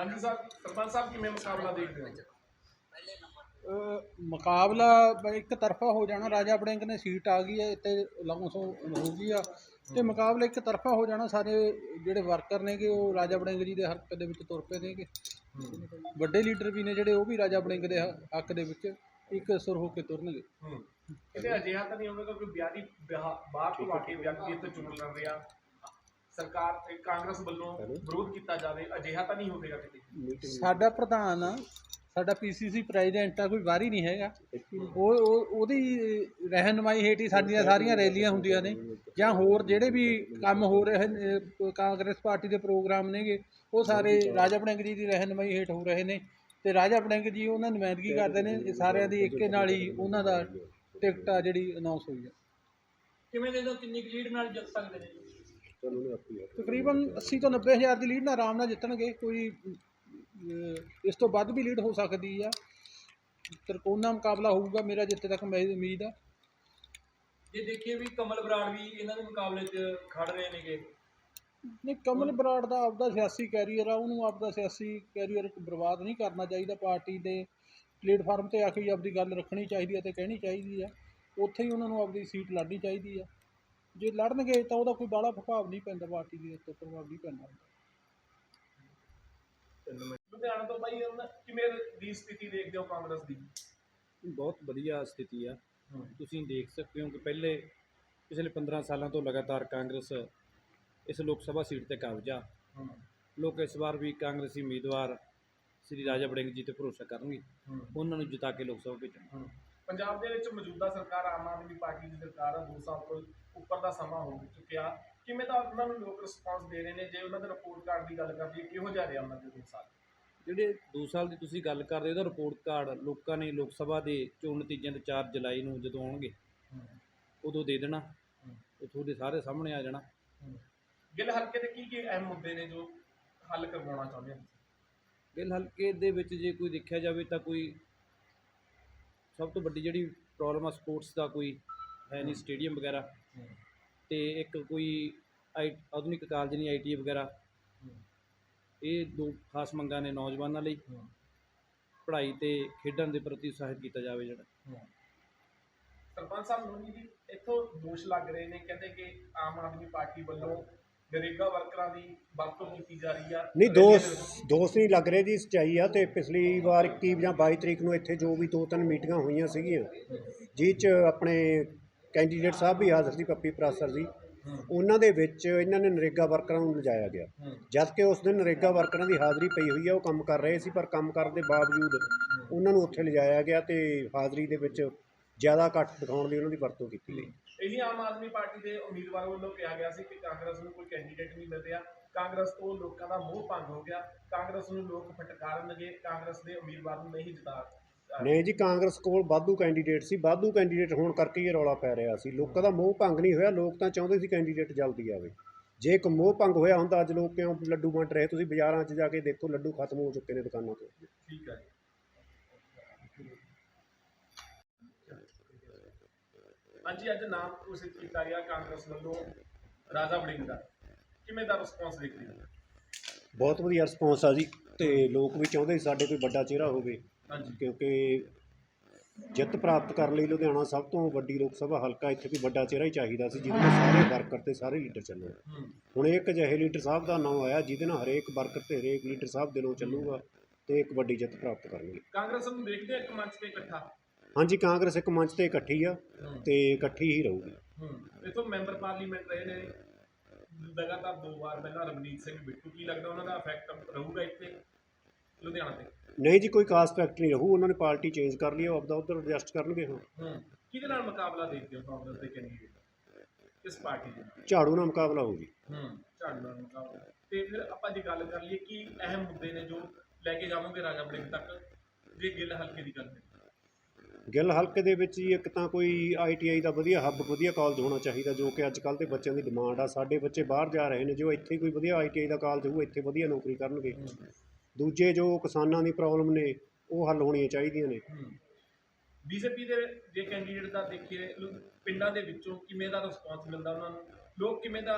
ਹਾਂਜੀ ਸਾਹਿਬ ਸਰਪੰਚ ਸਾਹਿਬ ਕਿਵੇਂ ਮੁਕਾਬਲਾ ਦੇਖਦੇ ਹੋ? ਮੁਕਾਬਲਾ ਇੱਕ ਤਰਫਾ ਹੋ ਜਾਣਾ ਰਾਜਾ ਬੜਿੰਗ ਨੇ ਸੀਟ ਆ ਗਈ ਹੈ ਤੇ ਲਾਉਂਸ ਹੋ ਗਈ ਆ। ਤੇ ਮੁਕਾਬਲਾ ਇੱਕ ਤਰਫਾ ਹੋ ਜਾਣਾ ਸਾਰੇ ਜਿਹੜੇ ਵਰਕਰ ਨੇਗੇ ਉਹ ਰਾਜਾ ਬੜਿੰਗ ਜੀ ਦੇ ਹੱਕ ਦੇ ਵਿੱਚ ਤੁਰ ਪਏ ਨੇਗੇ। ਵੱਡੇ ਲੀਡਰ ਵੀ ਨੇ ਜਿਹੜੇ ਉਹ ਵੀ ਰਾਜਾ ਬੜਿੰਗ ਦੇ ਹੱਕ ਦੇ ਵਿੱਚ ਇੱਕ ਸੁਰ ਹੋ ਕੇ ਤੁਰਨਗੇ। ਕਿਤੇ ਅਜਿਹਾ ਤਾਂ ਨਹੀਂ ਹੋਵੇਗਾ ਕਿ ਵਿਆਹ- ਬਾਹਰ ਤੋਂ ਆ ਕੇ ਵਿਅਕਤੀ ਇੱਥੇ ਚੁਣ ਲੜ ਰਿਹਾ ਸਰਕਾਰ ਤੇ ਕਾਂਗਰਸ ਵੱਲੋਂ ਵਿਰੋਧ ਕੀਤਾ ਜਾਵੇ ਅਜਿਹਾ ਤਾਂ ਨਹੀਂ ਹੋਵੇਗਾ ਕਿਤੇ। ਸਾਡਾ ਪ੍ਰਧਾਨ ਸਾਡਾ ਪੀਸੀਸੀ ਪ੍ਰੈਜ਼ੀਡੈਂਟ ਆ ਕੋਈ ਬਾਹਰੀ ਨਹੀਂ ਹੈਗਾ। ਉਹ ਉਹ- ਉਹਦੀ ਰਹਿਨਮਾਈ ਹੇਠ ਹੀ ਸਾਡੀਆਂ ਸਾਰੀਆਂ ਰੈਲੀਆਂ ਹੁੰਦੀਆਂ ਨੇ। ਜਾਂ ਹੋਰ ਜਿਹੜੇ ਵੀ ਕੰਮ ਹੋ ਰਹੇ ਨੇ ਕਾਂਗਰਸ ਪਾਰਟੀ ਦੇ ਪ੍ਰੋਗਰਾਮ ਨੇਗੇ ਉਹ ਸਾਰੇ ਰਾਜਾ ਬੜਿੰਗ ਜੀ ਦੀ ਰਹਿਨਮਾਈ ਹੇਠ ਹੋ ਰਹੇ ਨੇ। ਤੇ ਰਾਜਾ ਬੜਿੰਗ ਜੀ ਉਹਨਾਂ ਨੁਮਾਇੰਦਗੀ ਕਰਦੇ ਨੇ ਇਹ ਸਾਰਿਆਂ ਦੀ ਇੱਕੇ ਨਾਲ ਹੀ ਉਹਨਾਂ ਦਾ ਟਿਕਟ ਆ ਜਿਹੜੀ ਅਨਾਉਂਸ ਹੋਈ ਆ। ਕਿਵੇਂ ਦੇ ਦੋ ਕਿੰਨੀ ਲੀਡ ਨਾਲ ਜਿੱਤ ਸਕਦੇ ਨੇ? ਤਕਰੀਬਨ 80 ਤੋਂ 90 ਹਜ਼ਾਰ ਦੀ ਲੀਡ ਨਾਲ ਆਰਾਮ ਨਾਲ ਜਿੱਤਣਗੇ ਕੋਈ ਅਹ, ਇਸ ਤੋਂ ਵੱਧ ਵੀ ਲੀਡ ਹੋ ਸਕਦੀ ਆ। ਤਰਕੋਨਾ ਮੁਕਾਬਲਾ ਹੋਊਗਾ ਮੇਰਾ ਜਿੱਥੇ ਤੱਕ ਮੇਰੀ ਉਮੀਦ ਆ। ਜੇ ਦੇਖੀਏ ਵੀ ਕਮਲ ਬਰਾੜ ਵੀ ਇਹਨਾਂ ਦੇ ਮੁਕਾਬਲੇ 'ਚ ਖੜ ਰਹੇ ਨੇਗੇ। ਨਹੀਂ ਕਮਲ ਬਰਾੜ ਦਾ ਆਪਦਾ ਸਿਆਸੀ ਕੈਰੀਅਰ ਆ ਉਹਨੂੰ ਆਪਦਾ ਸਿਆਸੀ ਕੈਰੀਅਰ ਬਰਬਾਦ ਨਹੀਂ ਕਰਨਾ ਚਾਹੀਦਾ ਪਾਰਟੀ ਦੇ ਪਲੇਟਫਾਰਮ ਤੇ ਆ ਕੇ ਹੀ ਆਪਦੀ ਗੱਲ ਰੱਖਣੀ ਚਾਹੀਦੀ ਹੈ ਤੇ ਕਹਿਣੀ ਚਾਹੀਦੀ ਆ। ਉੱਥੇ ਹੀ ਉਹਨਾਂ ਨੂੰ ਆਪਦੀ ਸੀਟ ਲੜਨੀ ਚਾਹੀਦੀ ਆ। ਜੇ ਲੜਨਗੇ ਤਾਂ ਉਹਦਾ ਕੋਈ ਬਾਹਲਾ ਪ੍ਰਭਾਵ ਨਹੀਂ ਪੈਂਦਾ ਪਾਰਟੀ ਦੇ ਉੱਤੇ ਪ੍ਰਭਾਵ ਨਹੀਂ ਪੈਂਦਾ। ਲੁਧਿਆਣਾ ਤੋਂ ਬਾਈ ਉਹਨਾਂ ਕਿਵੇਂ ਦੀ ਸਥਿਤੀ ਦੇਖਦੇ ਹੋ ਕਾਂਗਰਸ ਦੀ? ਬਹੁਤ ਵਧੀਆ ਸਥਿਤੀ ਆ। ਤੁਸੀਂ ਦੇਖ ਸਕਦੇ ਹੋ ਕਿ ਪਹਿਲੇ ਪਿਛਲੇ 15 ਸਾਲਾਂ ਤੋਂ ਲਗਾਤਾਰ ਕਾਂਗਰਸ ਇਸ ਲੋਕ ਸਭਾ ਸੀਟ ਤੇ ਕਬਜ਼ਾ। ਲੋਕ ਇਸ ਵਾਰ ਵੀ ਕਾਂਗਰਸੀ ਉਮੀਦਵਾਰ ਸ੍ਰੀ ਰਾਜਾ ਵੜਿੰਗ ਜੀ ਤੇ ਭਰੋਸਾ ਕਰਨਗੇ। ਉਹਨਾਂ ਨੂੰ ਜਿਤਾ ਕੇ ਲੋਕ ਸਭਾ ਭੇਜਣ ਪੰਜਾਬ ਦੇ ਵਿੱਚ ਮੌਜੂਦਾ ਸਰਕਾਰ ਆਮ ਆਦਮੀ ਪਾਰਟੀ ਦੀ ਸਰਕਾਰ ਆ 2 ਸਾਲ ਤੋਂ ਉੱਪਰ ਦਾ ਸਮਾਂ ਹੋ ਚੁੱਕਿਆ ਕਿਵੇਂ ਦਾ ਉਹਨਾਂ ਨੂੰ ਲੋਕ ਰਿਸਪਾਂਸ ਦੇ ਰਹੇ ਨੇ? ਜੇ ਉਹਨਾਂ ਦੇ ਰਿਪੋਰਟ ਕਾਰਡ ਦੀ ਗੱਲ ਕਰੀਏ ਕਿਹੋ ਜਿਹਾ ਰਿਹਾ ਉਹਨਾਂ ਦੇ 2 ਸਾਲ? ਜਿਹੜੇ 2 ਸਾਲ ਦੀ ਤੁਸੀਂ ਗੱਲ ਕਰ ਰਹੇ ਹੋ ਉਹਦਾ ਰਿਪੋਰਟ ਕਾਰਡ ਲੋਕਾਂ ਨੇ ਲੋਕ ਸਭਾ ਦੇ ਚੋਣ ਨਤੀਜਿਆਂ ਦੇ 4 ਜੁਲਾਈ ਨੂੰ ਜਦੋਂ ਆਉਣਗੇ ਉਦੋਂ ਦੇ ਦੇਣਾ। ਉਹ ਤੁਹਾਡੇ ਸਾਰੇ ਸਾਹਮਣੇ ਆ ਜਾਣਾ। ਗਿੱਲ ਹਲਕੇ ਦੇ ਕੀ ਕੀ ਅਹਿਮ ਮੁੱਦੇ ਨੇ ਜੋ ਹੱਲ ਕਰਵਾਉਣਾ ਚਾਹੁੰਦੇ ਹੋ? ਗਿੱਲ ਹਲਕੇ ਦੇ ਵਿੱਚ ਜੇ ਕੋਈ ਦੇਖਿਆ ਜਾਵੇ ਤਾਂ ਕੋਈ ਸਭ ਤੋਂ ਵੱਡੀ ਜਿਹੜੀ ਪ੍ਰੋਬਲਮ ਆ ਸਪੋਰਟਸ ਦਾ ਕੋਈ ਹੈ ਨਹੀਂ ਸਟੇਡੀਅਮ ਵਗੈਰਾ। ਤੇ ਇੱਕ ਕੋਈ ਆਈ ਆਧੁਨਿਕ ਕਾਲਜ ਨਹੀਂ ਆਈਟੀ ਵਗੈਰਾ। ਇਹ ਦੋ ਖਾਸ ਮੰਗਾਂ ਨੇ ਨੌਜਵਾਨਾਂ ਲਈ। ਪੜ੍ਹਾਈ ਤੇ ਖੇਡਾਂ ਦੇ ਪ੍ਰਤੀ ਉਤਸ਼ਾਹਿਤ ਕੀਤਾ ਜਾਵੇ ਜਿਹੜਾ। ਸਰਪੰਚ ਸਾਹਿਬ ਨੋਨੀ ਜੀ ਇੱਥੋਂ ਦੋਸ਼ ਲੱਗ ਰਹੇ ਨੇ ਕਹਿੰਦੇ ਕਿ ਆਮ ਆਦਮੀ ਪਾਰਟੀ ਵੱਲੋਂ ਨਰੇਗਾ ਵਰਕਰਾਂ ਦੀ ਵਰਤੋਂ ਕੀਤੀ ਜਾ ਰਹੀ ਆ। ਨਹੀਂ ਦੋਸ਼ ਦੋਸ਼ ਨਹੀਂ ਲੱਗ ਰਹੇ ਜੀ ਸੱਚਾਈ ਆ ਤੇ ਪਿਛਲੀ ਵਾਰ 21 ਜਾਂ 22 ਤਰੀਕ ਨੂੰ ਇੱਥੇ ਜੋ ਵੀ ਦੋ ਤਿੰਨ ਮੀਟਿੰਗਾਂ ਹੋਈਆਂ ਸੀਗੀਆਂ ਜਿਹ 'ਚ ਆਪਣੇ ਕੈਂਡੀਡੇਟ ਸਾਹਿਬ ਵੀ ਹਾਜ਼ਰ ਸੀ ਪੱਪੀ ਪ੍ਰਾਸਰ ਜੀ। ਉਹਨਾਂ ਦੇ ਵਿੱਚ ਇਹਨਾਂ ਨੇ ਨਰੇਗਾ ਵਰਕਰਾਂ ਨੂੰ ਲਿਜਾਇਆ ਗਿਆ। ਜਦ ਕਿ ਉਸ ਦਿਨ ਨਰੇਗਾ ਵਰਕਰਾਂ ਦੀ ਹਾਜ਼ਰੀ ਪਈ ਹੋਈ ਆ ਉਹ ਕੰਮ ਕਰ ਰਹੇ ਸੀ ਪਰ ਕੰਮ ਕਰਨ ਦੇ ਬਾਵਜੂਦ ਉਹਨਾਂ ਨੂੰ ਉੱਥੇ ਲਿਜਾਇਆ ਗਿਆ ਤੇ ਹਾਜ਼ਰੀ ਦੇ ਵਿੱਚ ਜ਼ਿਆਦਾ ਘੱਟ ਦਿਖਾਉਣ ਦੀ ਉਹਨਾਂ ਦੀ ਵਰਤੋਂ ਕੀਤੀ ਗਈ। ਇਹੀ ਆਮ ਆਦਮੀ ਪਾਰਟੀ ਦੇ ਉਮੀਦਵਾਰ ਵੱਲੋਂ ਕਿਹਾ ਗਿਆ ਸੀ ਕਿ ਕਾਂਗਰਸ ਨੂੰ ਕੋਈ ਕੈਂਡੀਡੇਟ ਨਹੀਂ ਮਿਲ ਰਿਹਾ ਕਾਂਗਰਸ ਤੋਂ ਲੋਕਾਂ ਦਾ ਮੋਹ ਭੰਗ ਹੋ ਗਿਆ। ਕਾਂਗਰਸ ਨੂੰ ਲੋਕ ਫਟਕਾਰਨਗੇ ਕਾਂਗਰਸ ਦੇ ਉਮੀਦਵਾਰ ਨੂੰ ਨਹੀਂ ਜਿਤਾ ਨਹੀਂ ਜੀ ਕਾਂਗਰਸ ਕੋਲ ਵਾਧੂ ਕੈਂਡੀਡੇਟ ਸੀ ਵਾਧੂ ਕੈਂਡੀਡੇਟ ਹੋਣ ਕਰਕੇ ਇਹ ਰੌਲਾ ਪੈ ਰਿਹਾ ਸੀ। ਲੋਕਾਂ ਦਾ ਮੋਹ ਭੰਗ ਨਹੀਂ ਹੋਇਆ ਲੋਕ ਤਾਂ ਚਾਹੁੰਦੇ ਸੀ ਕੈਂਡੀਡੇਟ ਜਲਦੀ ਆਵੇ। ਜੇ ਇੱਕ ਮੋਹ ਭੰਗ ਹੋਇਆ ਹੁੰਦਾ ਅੱਜ ਲੋਕ ਕਿਉਂ ਲੱਡੂ ਵੰਡ ਰਹੇ? ਤੁਸੀਂ ਬਾਜ਼ਾਰਾਂ 'ਚ ਜਾ ਕੇ ਦੇਖੋ ਲੱਡੂ ਖਤਮ ਹੋ ਚੁੱਕੇ ਨੇ ਦੁਕਾਨਾਂ ਤੋਂ। ਠੀਕ ਹੈ ਹਾਂਜੀ ਅੱਜ ਨਾਮ ਘੋਸ਼ਿਤ ਕੀਤਾ ਗਿਆ ਕਾਂਗਰਸ ਵੱਲੋਂ ਰਾਜਾ ਵੜਿੰਗ ਦਾ। ਕਿਵੇਂ ਦਾ ਰਿਸਪੌਂਸ ਦੇਖਦੇ ਹੋ? ਬਹੁਤ ਵਧੀਆ ਰਿਸਪੌਂਸ ਆ ਜੀ ਤੇ ਲੋਕ ਵੀ ਚਾਹੁੰਦੇ ਸੀ ਸਾਡੇ ਕੋਈ ਵੱਡਾ ਚਿਹਰਾ ਹੋਵੇ। ਕਿਉਂਕਿ ਜਿੱਤ ਪ੍ਰਾਪਤ ਕਰਨ ਲਈ ਲੁਧਿਆਣਾ ਸਭ ਤੋਂ ਵੱਡੀ ਲੋਕ ਸਭਾ ਹਲਕਾ ਇੱਥੇ ਕੋਈ ਵੱਡਾ ਚਿਹਰਾ ਹੀ ਚਾਹੀਦਾ ਸੀ ਜਿਹਦੇ ਨਾਲ ਸਾਰੇ ਵਰਕਰ ਤੇ ਸਾਰੇ ਲੀਡਰ ਚੱਲਣ। ਹੁਣ ਇੱਕ ਅਜਿਹੇ ਲੀਡਰ ਸਾਹਿਬ ਦਾ ਨਾਮ ਆਇਆ ਜਿਹਦੇ ਨਾਲ ਹਰੇਕ ਵਰਕਰ ਤੇ ਹਰੇਕ ਲੀਡਰ ਸਾਹਿਬ ਦਿਲੋਂ ਚੱਲੂਗਾ ਤੇ ਇੱਕ ਵੱਡੀ ਜਿੱਤ ਪ੍ਰਾਪਤ ਕਰਨਗੇ। ਕਾਂਗਰਸ ਨੂੰ ਦੇਖਦੇ ਇੱਕ ਮੰਚ ਤੇ ਇਕੱਠਾ? ਹਾਂਜੀ ਕਾਂਗਰਸ ਇੱਕ ਮੰਚ ਤੇ ਇਕੱਠੀ ਆ ਤੇ ਇਕੱਠੀ ਹੀ ਰਹੂਗੀ। ਇਥੋਂ ਮੈਂਬਰ ਪਾਰਲੀਮੈਂਟ ਰਹੇ ਨੇ। ਲਗਾਤਾਰ ਦੋ ਵਾਰ ਪਹਿਲਾਂ ਰਮਨੀਤ ਸਿੰਘ ਬਿੱਟੂ ਕੀ ਲੱਗਦਾ ਉਹਨਾਂ ਦਾ ਇਫੈਕਟ ਰਹੂਗਾ ਇੱਥੇ? ਲੁਧਿਆਣਾ ਤੇ ਨਹੀਂ ਜੀ ਕੋਈ ਖਾਸ ਫੈਕਟ ਨਹੀਂ ਰਹੂ। ਉਹਨਾਂ ਨੇ ਪਾਰਟੀ ਚੇਂਜ ਕਰ ਲਈ ਉਹ ਆਪਦਾ ਉਧਰ ਐਡਜਸਟ ਕਰਨਗੇ ਹੁਣ ਹੂੰ। ਕਿਹਦੇ ਨਾਲ ਮੁਕਾਬਲਾ ਦੇਖਦੇ ਹੋ ਕਾਂਗਰਸ ਦੇ ਕੈਂਡੀਡੇਟ ਕਿਸ ਪਾਰਟੀ ਦੇ ਨਾਲ? ਝਾੜੂ ਨਾਲ ਮੁਕਾਬਲਾ ਹੋਊਗੀ ਹੂੰ ਝਾੜੂ ਨਾਲ ਮੁਕਾਬਲਾ। ਤੇ ਫਿਰ ਆਪਾਂ ਜੇ ਗੱਲ ਕਰ ਲਈਏ ਕੀ ਅਹਿਮ ਮੁੱਦੇ ਨੇ ਜੋ ਲੈ ਕੇ ਜਾਵਾਂਗੇ ਰਾਜਾ ਵੜਿੰਗ ਤੱਕ ਜੇ ਗਿੱਲ ਹਲਕੇ ਦੀ ਗੱਲ ਕਰੀਏ। ਗਿੱਲ ਹਲਕੇ ਦੇ ਵਿੱਚ ਹੀ ਇੱਕ ਤਾਂ ਕੋਈ ਆਈਟੀਆਈ ਦਾ ਵਧੀਆ ਹੱਬ ਵਧੀਆ ਕਾਲਜ ਹੋਣਾ ਚਾਹੀਦਾ ਜੋ ਕਿ ਅੱਜ ਕੱਲ੍ਹ ਦੇ ਬੱਚਿਆਂ ਦੀ ਡਿਮਾਂਡ ਆ। ਸਾਡੇ ਬੱਚੇ ਬਾਹਰ ਜਾ ਰਹੇ ਨੇ ਜੋ ਇੱਥੇ ਕੋਈ ਵਧੀਆ ਆਈਟੀਆਈ ਦਾ ਕਾਲਜ ਹੋਊ ਇੱਥੇ ਵਧੀਆ ਨੌਕਰੀ ਕਰਨਗੇ। ਦੂਜੇ ਜੋ ਕਿਸਾਨਾਂ ਦੀ ਪ੍ਰੋਬਲਮ ਨੇ ਉਹ ਹੱਲ ਹੋਣੀਆਂ ਚਾਹੀਦੀਆਂ ਨੇ। ਬੀਜੇਪੀ ਦੇ ਜੇ ਕੈਂਡੀਡੇਟ ਦਾ ਦੇਖੀਏ ਪਿੰਡਾਂ ਦੇ ਵਿੱਚੋਂ ਕਿਵੇਂ ਦਾ ਰਿਸਪੌਂਸ ਮਿਲਦਾ ਉਹਨਾਂ ਨੂੰ? ਲੋਕ ਕਿਵੇਂ ਦਾ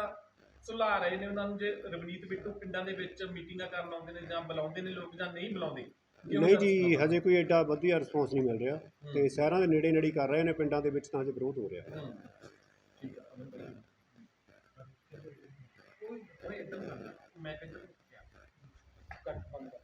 ਸੁਲਾ ਰਹੇ ਨੇ ਉਹਨਾਂ ਨੂੰ? ਜੇ ਰਵਨੀਤ ਬਿੱਟੂ ਪਿੰਡਾਂ ਦੇ ਵਿੱਚ ਮੀਟਿੰਗਾਂ ਕਰਨ ਆਉਂਦੇ ਨੇ ਜਾਂ ਬੁਲਾਉਂਦੇ ਨੇ ਲੋਕ ਜਾਂ ਨਹੀਂ ਬੁਲਾਉਂਦੇ? ਨਹੀਂ ਜੀ? ਹਜੇ ਕੋਈ ਐਡਾ ਵਧੀਆ ਰਿਸਪੌਂਸ ਨਹੀਂ ਮਿਲ ਰਿਹਾ ਤੇ ਸ਼ਹਿਰਾਂ ਦੇ ਨੇੜੇ ਨੇੜੇ ਕਰ ਰਹੇ ਨੇ ਪਿੰਡਾਂ ਦੇ ਵਿੱਚ ਤਾਂ ਹਜੇ ਵਿਰੋਧ ਹੋ ਰਿਹਾ। ਠੀਕ ਆ। ਮੈਂ ਕਹਿੰਦਾ कट बंद